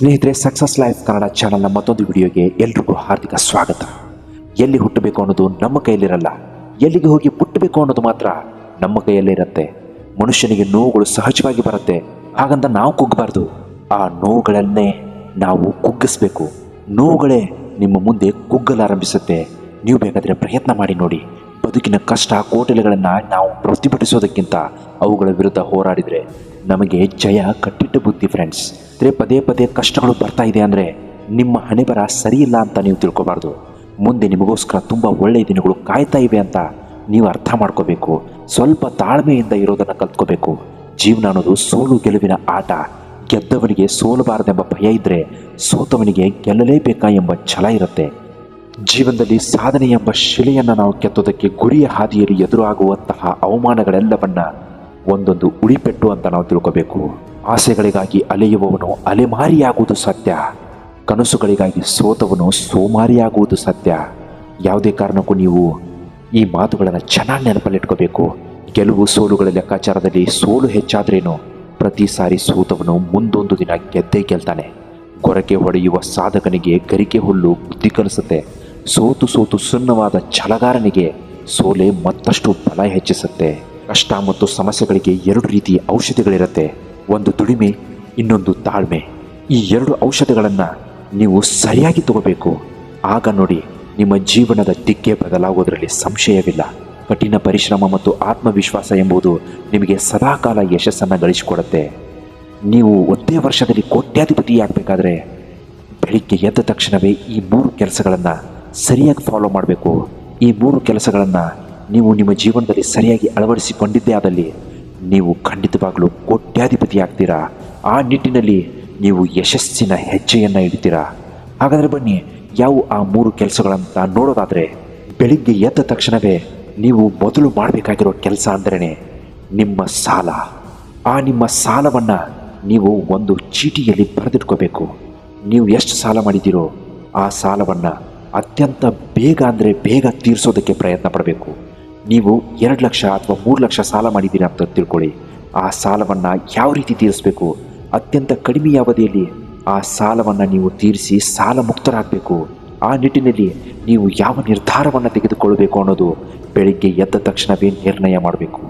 ಸ್ನೇಹಿತರೆ success life Kannada ಚಾನಲ್ನ ಮತ್ತೊಂದು ವಿಡಿಯೋಗೆ ಎಲ್ರಿಗೂ ಹಾರ್ದಿಕ ಸ್ವಾಗತ. ಎಲ್ಲಿ ಹುಟ್ಟಬೇಕು ಅನ್ನೋದು ನಮ್ಮ ಕೈಯಲ್ಲಿರಲ್ಲ. ಎಲ್ಲಿಗೆ ಹೋಗಿ ಮುಟ್ಟಬೇಕು ಅನ್ನೋದು ಮಾತ್ರ ನಮ್ಮ ಕೈಯಲ್ಲಿರುತ್ತೆ ಮನುಷ್ಯನಿಗೆ ನೋವುಗಳು ಸಹಜವಾಗಿ ಬರುತ್ತೆ. ಹಾಗಂತ ನಾವು ಕುಗ್ಗಬಾರ್ದು. ಆ ನೋವುಗಳನ್ನೇ ನಾವು ಕುಗ್ಗಿಸ್ಬೇಕು. ನೋವುಗಳೇ ನಿಮ್ಮ ಮುಂದೆ ಕುಗ್ಗಲಾರಂಭಿಸುತ್ತೆ. ನೀವು ಬೇಕಾದರೆ ಪ್ರಯತ್ನ ಮಾಡಿ ನೋಡಿ. ಬದುಕಿನ ಕಷ್ಟ, ಕೋಟಲೆಗಳನ್ನು ನಾವು ಪ್ರತಿಭಟಿಸೋದಕ್ಕಿಂತ ಅವುಗಳ ವಿರುದ್ಧ ಹೋರಾಡಿದರೆ ನಮಗೆ ಜಯ ಕಟ್ಟಿಟ್ಟ ಬುದ್ಧಿ ಫ್ರೆಂಡ್ಸ್ ಅಂದರೆ ಪದೇ ಪದೇ ಕಷ್ಟಗಳು ಬರ್ತಾ ಇದೆ ಅಂದರೆ ನಿಮ್ಮ ಹಣೆ ಬರ ಸರಿಯಿಲ್ಲ ಅಂತ ನೀವು ತಿಳ್ಕೊಬಾರ್ದು. ಮುಂದೆ ನಿಮಗೋಸ್ಕರ ತುಂಬ ಒಳ್ಳೆಯ ದಿನಗಳು ಕಾಯ್ತಾ ಇವೆ ಅಂತ ನೀವು ಅರ್ಥ ಮಾಡ್ಕೋಬೇಕು. ಸ್ವಲ್ಪ ತಾಳ್ಮೆಯಿಂದ ಇರೋದನ್ನು ಕಲ್ತ್ಕೋಬೇಕು. ಜೀವನ ಅನ್ನೋದು ಸೋಲು ಗೆಲುವಿನ ಆಟ. ಗೆದ್ದವನಿಗೆ ಸೋಲಬಾರದೆಂಬ ಭಯ ಇದ್ದರೆ ಸೋತವನಿಗೆ ಗೆಲ್ಲಲೇಬೇಕಾ ಎಂಬ ಛಲ ಇರುತ್ತೆ. ಜೀವನದಲ್ಲಿ ಸಾಧನೆ ಎಂಬ ಶಿಲೆಯನ್ನು ನಾವು ಕೆತ್ತೋದಕ್ಕೆ ಗುರಿಯ ಹಾದಿಯಲ್ಲಿ ಎದುರಾಗುವಂತಹ ಅವಮಾನಗಳೆಲ್ಲವನ್ನ ಒಂದೊಂದು ಉಳಿಪೆಟ್ಟು ಅಂತ ನಾವು ತಿಳ್ಕೋಬೇಕು. ಆಸೆಗಳಿಗಾಗಿ ಅಲೆಯುವವನು ಅಲೆಮಾರಿಯಾಗುವುದು ಸತ್ಯ. ಕನಸುಗಳಿಗಾಗಿ ಸೋತವನು ಸೋಮಾರಿಯಾಗುವುದು ಸತ್ಯ. ಯಾವುದೇ ಕಾರಣಕ್ಕೂ ನೀವು ಈ ಮಾತುಗಳನ್ನು ಚೆನ್ನಾಗಿ ನೆನಪಲ್ಲಿಟ್ಕೋಬೇಕು. ಗೆಲುವು ಸೋಲುಗಳ ಲೆಕ್ಕಾಚಾರದಲ್ಲಿ ಸೋಲು ಹೆಚ್ಚಾದ್ರೇನು? ಪ್ರತಿ ಸಾರಿ ಸೋತವನು ಮುಂದೊಂದು ದಿನ ಗೆದ್ದೇ ಗೆಲ್ತಾನೆ. ಗೊರಕೆ ಹೊಡೆಯುವ ಸಾಧಕನಿಗೆ ಗರಿಕೆ ಹುಲ್ಲು ಬುದ್ಧಿ ಕಲಿಸುತ್ತೆ. ಸೋತು ಸೋತು ಸುನ್ನವಾದ ಛಲಗಾರನಿಗೆ ಸೋಲೆ ಮತ್ತಷ್ಟು ಬಲ ಹೆಚ್ಚಿಸುತ್ತೆ. ಕಷ್ಟ ಮತ್ತು ಸಮಸ್ಯೆಗಳಿಗೆ ಎರಡು ರೀತಿಯ ಔಷಧಿಗಳಿರುತ್ತೆ. ಒಂದು ದುಡಿಮೆ, ಇನ್ನೊಂದು ತಾಳ್ಮೆ. ಈ ಎರಡು ಔಷಧಗಳನ್ನು ನೀವು ಸರಿಯಾಗಿ ತಗೋಬೇಕು. ಆಗ ನೋಡಿ ನಿಮ್ಮ ಜೀವನದ ದಿಕ್ಕೆ ಬದಲಾಗೋದರಲ್ಲಿ ಸಂಶಯವಿಲ್ಲ. ಕಠಿಣ ಪರಿಶ್ರಮ ಮತ್ತು ಆತ್ಮವಿಶ್ವಾಸ ಎಂಬುದು ನಿಮಗೆ ಸದಾಕಾಲ ಯಶಸ್ಸನ್ನು ಗಳಿಸಿಕೊಡುತ್ತೆ. ನೀವು ಒಂದೇ ವರ್ಷದಲ್ಲಿ ಕೋಟ್ಯಾಧಿಪತಿಯಾಗಬೇಕಾದ್ರೆ ಬೆಳಿಗ್ಗೆ ಎದ್ದ ತಕ್ಷಣವೇ ಈ ಮೂರು ಕೆಲಸಗಳನ್ನು ಸರಿಯಾಗಿ ಫಾಲೋ ಮಾಡಬೇಕು. ಈ ಮೂರು ಕೆಲಸಗಳನ್ನು ನೀವು ನಿಮ್ಮ ಜೀವನದಲ್ಲಿ ಸರಿಯಾಗಿ ಅಳವಡಿಸಿಕೊಂಡಿದ್ದೇ ಆದಲ್ಲಿ ನೀವು ಖಂಡಿತವಾಗಲೂ ಕೋಟ್ಯಾಧಿಪತಿ ಆಗ್ತೀರಾ ಆ ನಿಟ್ಟಿನಲ್ಲಿ ನೀವು ಯಶಸ್ಸಿನ ಹೆಜ್ಜೆಯನ್ನು ಇಡ್ತೀರಾ? ಹಾಗಾದರೆ ಬನ್ನಿ, ಯಾವ ಆ ಮೂರು ಕೆಲಸಗಳಂತ ನೋಡೋದಾದರೆ, ಬೆಳಿಗ್ಗೆ ಎದ್ದ ತಕ್ಷಣವೇ ನೀವು ಮೊದಲು ಮಾಡಬೇಕಾಗಿರೋ ಕೆಲಸ ಅಂದ್ರೇ ನಿಮ್ಮ ಸಾಲ. ಆ ನಿಮ್ಮ ಸಾಲವನ್ನು ನೀವು ಒಂದು ಚೀಟಿಯಲ್ಲಿ ಬರೆದಿಟ್ಕೋಬೇಕು. ನೀವು ಎಷ್ಟು ಸಾಲ ಮಾಡಿದ್ದೀರೋ ಆ ಸಾಲವನ್ನು ಅತ್ಯಂತ ಬೇಗ ಅಂದರೆ ಬೇಗ ತೀರಿಸೋದಕ್ಕೆ ಪ್ರಯತ್ನ ಪಡಬೇಕು. ನೀವು ಎರಡು ಲಕ್ಷ ಅಥವಾ ಮೂರು ಲಕ್ಷ ಸಾಲ ಮಾಡಿದ್ದೀರಾ ಅಂತ ತಿಳ್ಕೊಳ್ಳಿ. ಆ ಸಾಲವನ್ನು ಯಾವ ರೀತಿ ತೀರಿಸಬೇಕು? ಅತ್ಯಂತ ಕಡಿಮೆ ಅವಧಿಯಲ್ಲಿ ಆ ಸಾಲವನ್ನು ನೀವು ತೀರಿಸಿ ಸಾಲ ಮುಕ್ತರಾಗಬೇಕು ಆ ನಿಟ್ಟಿನಲ್ಲಿ ನೀವು ಯಾವ ನಿರ್ಧಾರವನ್ನು ತೆಗೆದುಕೊಳ್ಳಬೇಕು ಅನ್ನೋದು ಬೆಳಿಗ್ಗೆ ಎದ್ದ ತಕ್ಷಣವೇ ನಿರ್ಣಯ ಮಾಡಬೇಕು.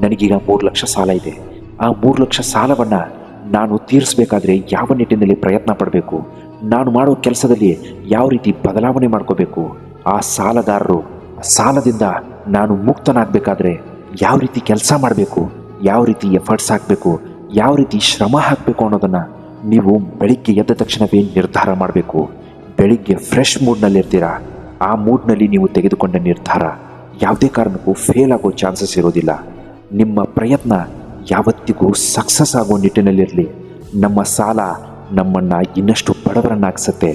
ನನಗೀಗ ಮೂರು ಲಕ್ಷ ಸಾಲ ಇದೆ. ಆ ಮೂರು ಲಕ್ಷ ಸಾಲವನ್ನು ನಾನು ತೀರಿಸಬೇಕಾದ್ರೆ ಯಾವ ನಿಟ್ಟಿನಲ್ಲಿ ಪ್ರಯತ್ನ ಪಡಬೇಕು? ನಾನು ಮಾಡೋ ಕೆಲಸದಲ್ಲಿ ಯಾವ ರೀತಿ ಬದಲಾವಣೆ ಮಾಡ್ಕೋಬೇಕು? ಆ ಸಾಲಗಾರರು ಸಾಲದಿಂದ ನಾನು ಮುಕ್ತನಾಗಬೇಕಾದ್ರೆ ಯಾವ ರೀತಿ ಕೆಲಸ ಮಾಡಬೇಕು, ಯಾವ ರೀತಿ ಎಫರ್ಟ್ಸ್ ಹಾಕಬೇಕು, ಯಾವ ರೀತಿ ಶ್ರಮ ಹಾಕಬೇಕು ಅನ್ನೋದನ್ನು ನೀವು ಬೆಳಿಗ್ಗೆ ಎದ್ದ ತಕ್ಷಣವೇ ನಿರ್ಧಾರ ಮಾಡಬೇಕು. ಬೆಳಿಗ್ಗೆ ಫ್ರೆಶ್ ಮೂಡ್ನಲ್ಲಿರ್ತೀರಾ ಆ ಮೂಡ್ನಲ್ಲಿ ನೀವು ತೆಗೆದುಕೊಂಡ ನಿರ್ಧಾರ ಯಾವುದೇ ಕಾರಣಕ್ಕೂ ಫೇಲ್ ಆಗೋ ಚಾನ್ಸಸ್ ಇರೋದಿಲ್ಲ. ನಿಮ್ಮ ಪ್ರಯತ್ನ ಯಾವತ್ತಿಗೂ ಸಕ್ಸಸ್ ಆಗೋ ನಿಟ್ಟಿನಲ್ಲಿರಲಿ ನಮ್ಮ ಸಾಲ ನಮ್ಮನ್ನು ಇನ್ನಷ್ಟು ಬಡವರನ್ನಾಗಿಸುತ್ತೆ.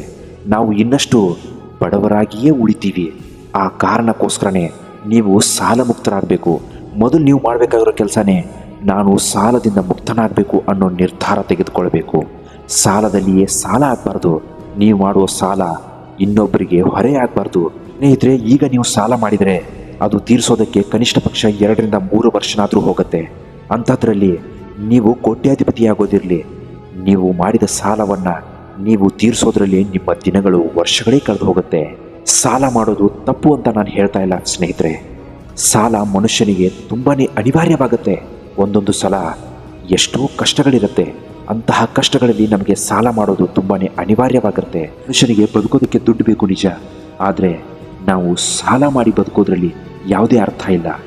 ನಾವು ಇನ್ನಷ್ಟು ಬಡವರಾಗಿಯೇ ಉಳಿತೀವಿ. ಆ ಕಾರಣಕ್ಕೋಸ್ಕರನೇ ನೀವು ಸಾಲ ಮುಕ್ತರಾಗಬೇಕು ಮೊದಲು ನೀವು ಮಾಡಬೇಕಾಗಿರೋ ಕೆಲಸನೇ ನಾನು ಸಾಲದಿಂದ ಮುಕ್ತನಾಗಬೇಕು ಅನ್ನೋ ನಿರ್ಧಾರ ತೆಗೆದುಕೊಳ್ಬೇಕು ಸಾಲದಲ್ಲಿಯೇ ಸಾಲ ಆಗಬಾರ್ದು. ನೀವು ಮಾಡುವ ಸಾಲ ಇನ್ನೊಬ್ಬರಿಗೆ ಹೊರೆ ಆಗಬಾರ್ದು. ಸ್ನೇಹಿತರೆ, ಈಗ ನೀವು ಸಾಲ ಮಾಡಿದರೆ ಅದು ತೀರಿಸೋದಕ್ಕೆ ಕನಿಷ್ಠ ಪಕ್ಷ ಎರಡರಿಂದ ಮೂರು ವರ್ಷನಾದರೂ ಹೋಗುತ್ತೆ. ಅಂಥದ್ರಲ್ಲಿ ನೀವು ಕೋಟ್ಯಾಧಿಪತಿಯಾಗೋದಿರಲಿ. ನೀವು ಮಾಡಿದ ಸಾಲವನ್ನು ನೀವು ತೀರಿಸೋದ್ರಲ್ಲಿ ನಿಮ್ಮ ದಿನಗಳು, ವರ್ಷಗಳೇ ಕಳೆದು ಹೋಗುತ್ತೆ. ಸಾಲ ಮಾಡೋದು ತಪ್ಪು ಅಂತ ನಾನು ಹೇಳ್ತಾ ಇಲ್ಲ, ಸ್ನೇಹಿತರೆ. ಸಾಲ ಮನುಷ್ಯನಿಗೆ ತುಂಬಾ ಅನಿವಾರ್ಯವಾಗುತ್ತೆ. ಒಂದೊಂದು ಸಲ ಎಷ್ಟೋ ಕಷ್ಟಗಳಿರುತ್ತೆ. ಅಂತಹ ಕಷ್ಟಗಳಲ್ಲಿ ನಮಗೆ ಸಾಲ ಮಾಡೋದು ತುಂಬಾ ಅನಿವಾರ್ಯವಾಗುತ್ತೆ. ಮನುಷ್ಯನಿಗೆ ಬದುಕೋದಕ್ಕೆ ದುಡ್ಡು ಬೇಕು ನಿಜ. ಆದರೆ ನಾವು ಸಾಲ ಮಾಡಿ ಬದುಕೋದ್ರಲ್ಲಿ ಯಾವುದೇ ಅರ್ಥ ಇಲ್ಲ.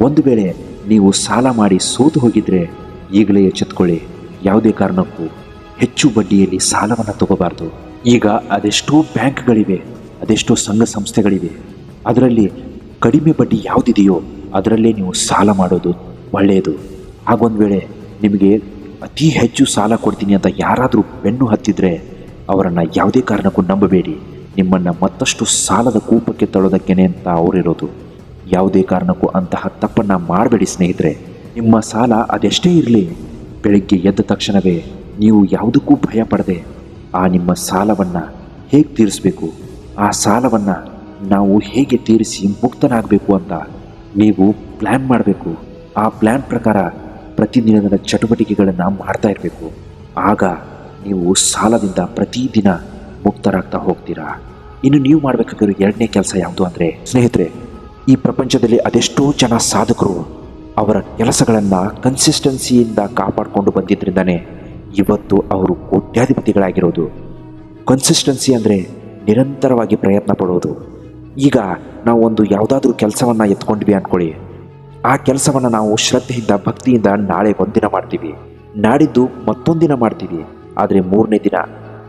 ಒಂದು ವೇಳೆ ನೀವು ಸಾಲ ಮಾಡಿ ಸೋತು ಹೋಗಿದ್ರೆ ಈಗಲೇ ಎಚ್ಚೆತ್ಕೊಳ್ಳಿ. ಯಾವುದೇ ಕಾರಣಕ್ಕೂ ಹೆಚ್ಚು ಬಡ್ಡಿಯಲ್ಲಿ ಸಾಲವನ್ನು ತಗೋಬಾರ್ದು. ಈಗ ಅದೆಷ್ಟೋ ಬ್ಯಾಂಕ್ಗಳಿವೆ. ಅದೆಷ್ಟೋ ಸಂಘ ಸಂಸ್ಥೆಗಳಿವೆ. ಅದರಲ್ಲಿ ಕಡಿಮೆ ಬಡ್ಡಿ ಯಾವುದಿದೆಯೋ ಅದರಲ್ಲೇ ನೀವು ಸಾಲ ಮಾಡೋದು ಒಳ್ಳೆಯದು. ಹಾಗೊಂದು ವೇಳೆ ನಿಮಗೆ ಅತಿ ಹೆಚ್ಚು ಸಾಲ ಕೊಡ್ತೀನಿ ಅಂತ ಯಾರಾದರೂ ಬೆನ್ನು ಹತ್ತಿದ್ರೆ ಅವರನ್ನು ಯಾವುದೇ ಕಾರಣಕ್ಕೂ ನಂಬಬೇಡಿ. ನಿಮ್ಮನ್ನು ಮತ್ತಷ್ಟು ಸಾಲದ ಕೂಪಕ್ಕೆ ತಳ್ಳೋದಕ್ಕೇನೆ ಅಂತ ಅವರಿರೋದು. ಯಾವುದೇ ಕಾರಣಕ್ಕೂ ಅಂತಹ ತಪ್ಪನ್ನು ಮಾಡಬೇಡಿ ಸ್ನೇಹಿತರೆ. ನಿಮ್ಮ ಸಾಲ ಅದೆಷ್ಟೇ ಇರಲಿ, ಬೆಳಗ್ಗೆ ಎದ್ದ ತಕ್ಷಣವೇ ನೀವು ಯಾವುದಕ್ಕೂ ಭಯ ಪಡದೆ ಆ ನಿಮ್ಮ ಸಾಲವನ್ನು ಹೇಗೆ ತೀರಿಸಬೇಕು? ಆ ಸಾಲವನ್ನು ನಾವು ಹೇಗೆ ತೀರಿಸಿ ಮುಕ್ತನಾಗಬೇಕು ಅಂತ ನೀವು ಪ್ಲ್ಯಾನ್ ಮಾಡಬೇಕು. ಆ ಪ್ಲ್ಯಾನ್ ಪ್ರಕಾರ ಪ್ರತಿದಿನದ ಚಟುವಟಿಕೆಗಳನ್ನು ಮಾಡ್ತಾ ಇರಬೇಕು. ಆಗ ನೀವು ಸಾಲದಿಂದ ಪ್ರತಿದಿನ ಮುಕ್ತರಾಗ್ತಾ ಹೋಗ್ತೀರಾ? ಇನ್ನು ನೀವು ಮಾಡಬೇಕಾಗಿರೋ ಎರಡನೇ ಕೆಲಸ ಯಾವುದು ಅಂದರೆ, ಸ್ನೇಹಿತರೆ, ಈ ಪ್ರಪಂಚದಲ್ಲಿ ಅದೆಷ್ಟೋ ಜನ ಸಾಧಕರು ಅವರ ಕೆಲಸಗಳನ್ನು ಕನ್ಸಿಸ್ಟೆನ್ಸಿಯಿಂದ ಕಾಪಾಡಿಕೊಂಡು ಬಂದಿದ್ದರಿಂದನೇ ಇವತ್ತು ಅವರು ಕೋಟ್ಯಾಧಿಪತಿಗಳಾಗಿರೋದು. ಕನ್ಸಿಸ್ಟೆನ್ಸಿ ಅಂದರೆ ನಿರಂತರವಾಗಿ ಪ್ರಯತ್ನ ಪಡೋದು ಈಗ ನಾವು ಒಂದು ಯಾವುದಾದ್ರೂ ಕೆಲಸವನ್ನು ಎತ್ಕೊಂಡ್ವಿ ಅಂದ್ಕೊಳ್ಳಿ ಆ ಕೆಲಸವನ್ನು ನಾವು ಶ್ರದ್ಧೆಯಿಂದ, ಭಕ್ತಿಯಿಂದ ನಾಳೆ ಒಂದಿನ ಮಾಡ್ತೀವಿ. ನಾಡಿದ್ದು ಮತ್ತೊಂದಿನ ಮಾಡ್ತೀವಿ. ಆದರೆ ಮೂರನೇ ದಿನ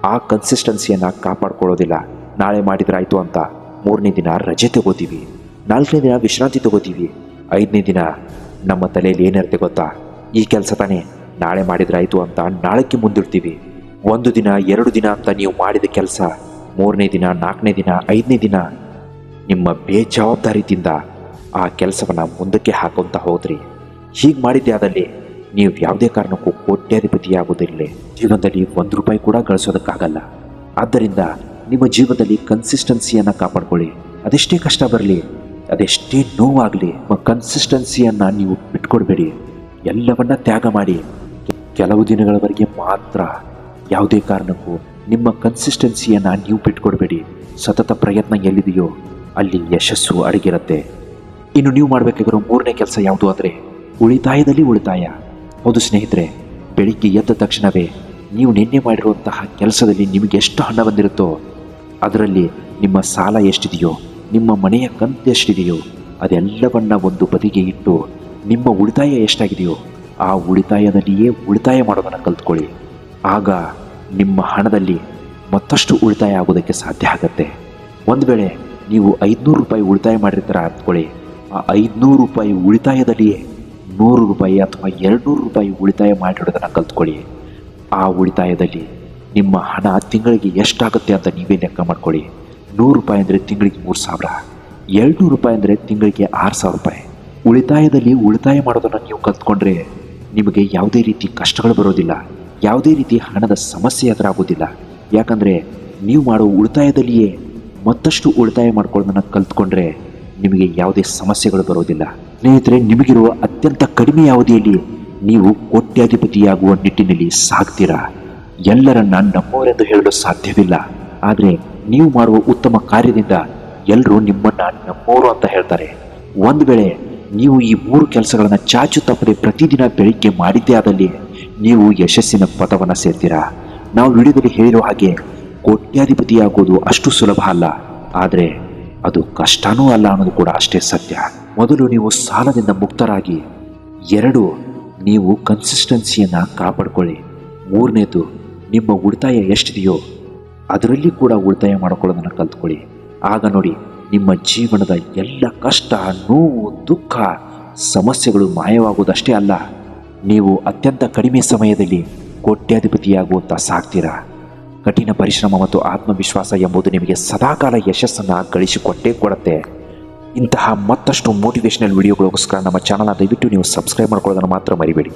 ಆ ಕನ್ಸಿಸ್ಟೆನ್ಸಿಯನ್ನು ಕಾಪಾಡ್ಕೊಳ್ಳೋದಿಲ್ಲ. ನಾಳೆ ಮಾಡಿದ್ರಾಯ್ತು ಅಂತ ಮೂರನೇ ದಿನ ರಜೆ ತಗೋತೀವಿ. ನಾಲ್ಕನೇ ದಿನ ವಿಶ್ರಾಂತಿ ತಗೋತೀವಿ. ಐದನೇ ದಿನ ನಮ್ಮ ತಲೆಯಲ್ಲಿ ಏನಿರುತ್ತೆ ಗೊತ್ತಾ? ಈ ಕೆಲಸ ತಾನೇ. ನಾಳೆ ಮಾಡಿದ್ರಾಯ್ತು ಅಂತ ನಾಳಕ್ಕೆ ಮುಂದಿಡ್ತೀವಿ. ಒಂದು ದಿನ, ಎರಡು ದಿನ ಅಂತ ನೀವು ಮಾಡಿದ ಕೆಲಸ ಮೂರನೇ ದಿನ, ನಾಲ್ಕನೇ ದಿನ, ಐದನೇ ದಿನ ನಿಮ್ಮ ಬೇಜವಾಬ್ದಾರಿಯಿಂದ ಆ ಕೆಲಸವನ್ನು ಮುಂದಕ್ಕೆ ಹಾಕೊಂತ ಹೋದ್ರಿ. ಹೀಗೆ ಮಾಡಿದ್ದೆ ಆದಲ್ಲಿ ನೀವು ಯಾವುದೇ ಕಾರಣಕ್ಕೂ ಕೋಟ್ಯಾಧಿಪತಿಯಾಗೋದಿಲ್ಲ ಜೀವನದಲ್ಲಿ ಒಂದು ರೂಪಾಯಿ ಕೂಡ ಗಳಿಸೋದಕ್ಕಾಗಲ್ಲ. ಆದ್ದರಿಂದ ನಿಮ್ಮ ಜೀವನದಲ್ಲಿ ಕನ್ಸಿಸ್ಟೆನ್ಸಿಯನ್ನು ಕಾಪಾಡ್ಕೊಳ್ಳಿ. ಅದೆಷ್ಟೇ ಕಷ್ಟ ಬರಲಿ, ಅದೆಷ್ಟೇ ನೋವಾಗಲಿ ಕನ್ಸಿಸ್ಟೆನ್ಸಿಯನ್ನು ನೀವು ಬಿಟ್ಕೊಡ್ಬೇಡಿ. ಎಲ್ಲವನ್ನ ತ್ಯಾಗ ಮಾಡಿ. ಕೆಲವು ದಿನಗಳವರೆಗೆ ಮಾತ್ರ ಯಾವುದೇ ಕಾರಣಕ್ಕೂ ನಿಮ್ಮ ಕನ್ಸಿಸ್ಟೆನ್ಸಿಯನ್ನು ನೀವು ಬಿಟ್ಕೊಡ್ಬೇಡಿ. ಸತತ ಪ್ರಯತ್ನ ಎಲ್ಲಿದೆಯೋ ಅಲ್ಲಿ ಯಶಸ್ಸು ಅಡಗಿರುತ್ತೆ. ಇನ್ನು ನೀವು ಮಾಡಬೇಕಾಗಿರೋ ಮೂರನೇ ಕೆಲಸ ಯಾವುದು ಅಂದರೆ ಉಳಿತಾಯದಲ್ಲಿ ಉಳಿತಾಯ. ಹೌದು ಸ್ನೇಹಿತರೆ, ಬೆಳಿಗ್ಗೆ ಎದ್ದ ತಕ್ಷಣವೇ ನೀವು ನಿನ್ನೆ ಮಾಡಿರುವಂತಹ ಕೆಲಸದಲ್ಲಿ ನಿಮಗೆ ಎಷ್ಟು ಹಣ ಬಂದಿರುತ್ತೋ ಅದರಲ್ಲಿ ನಿಮ್ಮ ಸಾಲ ಎಷ್ಟಿದೆಯೋ, ನಿಮ್ಮ ಮನೆಯ ಕಂತು ಎಷ್ಟಿದೆಯೋ, ಅದೆಲ್ಲವನ್ನ ಒಂದು ಬದಿಗೆ ಇಟ್ಟು ನಿಮ್ಮ ಉಳಿತಾಯ ಎಷ್ಟಾಗಿದೆಯೋ ಆ ಉಳಿತಾಯದಲ್ಲಿಯೇ ಉಳಿತಾಯ ಮಾಡೋದನ್ನು ಕಲ್ತ್ಕೊಳ್ಳಿ. ಆಗ ನಿಮ್ಮ ಹಣದಲ್ಲಿ ಮತ್ತಷ್ಟು ಉಳಿತಾಯ ಆಗೋದಕ್ಕೆ ಸಾಧ್ಯ ಆಗುತ್ತೆ. ಒಂದು ವೇಳೆ ನೀವು ಐದುನೂರು ರೂಪಾಯಿ ಉಳಿತಾಯ ಮಾಡಿರ್ತಾರ ಅಂದ್ಕೊಳ್ಳಿ ಆ ಐದುನೂರು ರೂಪಾಯಿ ಉಳಿತಾಯದಲ್ಲಿಯೇ ನೂರು ರೂಪಾಯಿ ಅಥವಾ ಎರಡುನೂರು ರೂಪಾಯಿ ಉಳಿತಾಯ ಮಾಡಿರೋದನ್ನು ಕಲ್ತ್ಕೊಳ್ಳಿ. ಆ ಉಳಿತಾಯದಲ್ಲಿ ನಿಮ್ಮ ಹಣ ತಿಂಗಳಿಗೆ ಎಷ್ಟಾಗುತ್ತೆ ಅಂತ ನೀವೇ ಲೆಕ್ಕ ಮಾಡ್ಕೊಳ್ಳಿ. ನೂರು ರೂಪಾಯಿ ಅಂದರೆ ತಿಂಗಳಿಗೆ ಮೂರು ಸಾವಿರ, ಎರಡುನೂರು ರೂಪಾಯಿ ಅಂದರೆ ತಿಂಗಳಿಗೆ ಆರು ಸಾವಿರ ರೂಪಾಯಿ. ಉಳಿತಾಯದಲ್ಲಿ ಉಳಿತಾಯ ಮಾಡೋದನ್ನು ನೀವು ಕಲ್ತ್ಕೊಂಡ್ರೆ ನಿಮಗೆ ಯಾವುದೇ ರೀತಿ ಕಷ್ಟಗಳು ಬರೋದಿಲ್ಲ. ಯಾವುದೇ ರೀತಿ ಹಣದ ಸಮಸ್ಯೆ ಎದುರಾಗೋದಿಲ್ಲ ಯಾಕಂದರೆ ನೀವು ಮಾಡೋ ಉಳಿತಾಯದಲ್ಲಿಯೇ ಮತ್ತಷ್ಟು ಉಳಿತಾಯ ಮಾಡ್ಕೊಳ್ಳೋದನ್ನು ಕಲ್ತ್ಕೊಂಡ್ರೆ ನಿಮಗೆ ಯಾವುದೇ ಸಮಸ್ಯೆಗಳು ಬರೋದಿಲ್ಲ ಸ್ನೇಹಿತರೆ, ನಿಮಗಿರುವ ಅತ್ಯಂತ ಕಡಿಮೆ ಅವಧಿಯಲ್ಲಿ ನೀವು ಕೋಟ್ಯಾಧಿಪತಿಯಾಗುವ ನಿಟ್ಟಿನಲ್ಲಿ ಸಾಗ್ತೀರಾ? ಎಲ್ಲರನ್ನ ನಮ್ಮವರೆಂದು ಹೇಳಲು ಸಾಧ್ಯವಿಲ್ಲ. ಆದರೆ ನೀವು ಮಾಡುವ ಉತ್ತಮ ಕಾರ್ಯದಿಂದ ಎಲ್ಲರೂ ನಿಮ್ಮನ್ನು ನಮ್ಮವರು ಅಂತ ಹೇಳ್ತಾರೆ. ಒಂದು ವೇಳೆ ನೀವು ಈ ಮೂರು ಕೆಲಸಗಳನ್ನು ಚಾಚು ತಪ್ಪದೆ ಪ್ರತಿದಿನ ಬೆಳಿಗ್ಗೆ ಮಾಡಿದ್ದೇ ಆದಲ್ಲಿ ನೀವು ಯಶಸ್ಸಿನ ಪದವನ್ನು ಸೇರ್ತೀರಾ? ನಾವು ವಿಡಿಯೋದಲ್ಲಿ ಹೇಳಿರೋ ಹಾಗೆ ಕೋಟ್ಯಾಧಿಪತಿಯಾಗೋದು ಅಷ್ಟು ಸುಲಭ ಅಲ್ಲ. ಆದರೆ ಅದು ಕಷ್ಟನೂ ಅಲ್ಲ ಅನ್ನೋದು ಕೂಡ ಅಷ್ಟೇ ಸತ್ಯ. ಮೊದಲು ನೀವು ಸಾಲದಿಂದ ಮುಕ್ತರಾಗಿ, ಎರಡು, ನೀವು ಕನ್ಸಿಸ್ಟೆನ್ಸಿಯನ್ನು ಕಾಪಾಡಿಕೊಳ್ಳಿ. ಮೂರನೇದು, ನಿಮ್ಮ ಉಳಿತಾಯ ಎಷ್ಟಿದೆಯೋ ಅದರಲ್ಲಿ ಕೂಡ ಉಳಿತಾಯ ಮಾಡಿಕೊಳ್ಳೋದನ್ನು ಕಲ್ತ್ಕೊಳ್ಳಿ. ಆಗ ನೋಡಿ ನಿಮ್ಮ ಜೀವನದ ಎಲ್ಲ ಕಷ್ಟ, ನೋವು, ದುಃಖ, ಸಮಸ್ಯೆಗಳು ಮಾಯವಾಗುವುದಷ್ಟೇ ಅಲ್ಲ, ನೀವು ಅತ್ಯಂತ ಕಡಿಮೆ ಸಮಯದಲ್ಲಿ ಕೋಟ್ಯಾಧಿಪತಿಯಾಗುವಂತ ಸಾಕ್ತೀರಾ ಕಠಿಣ ಪರಿಶ್ರಮ ಮತ್ತು ಆತ್ಮವಿಶ್ವಾಸ ಎಂಬುದು ನಿಮಗೆ ಸದಾಕಾಲ ಯಶಸ್ಸನ್ನು ಗಳಿಸಿಕೊಟ್ಟೇ ಕೊಡುತ್ತೆ. ಇಂತಹ ಮತ್ತಷ್ಟು ಮೋಟಿವೇಶನಲ್ ವಿಡಿಯೋಗಳಿಗೋಸ್ಕರ ನಮ್ಮ ಚಾನಲ್ನ ದಯವಿಟ್ಟು ನೀವು ಸಬ್ಸ್ಕ್ರೈಬ್ ಮಾಡ್ಕೊಳ್ಳೋದನ್ನು ಮಾತ್ರ ಮರಿಬೇಡಿ.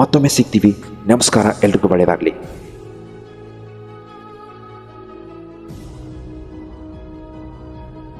ಮತ್ತೊಮ್ಮೆ ಸಿಗ್ತೀವಿ. ನಮಸ್ಕಾರ. ಎಲ್ರಿಗೂ ಒಳ್ಳೆಯದಾಗಲಿ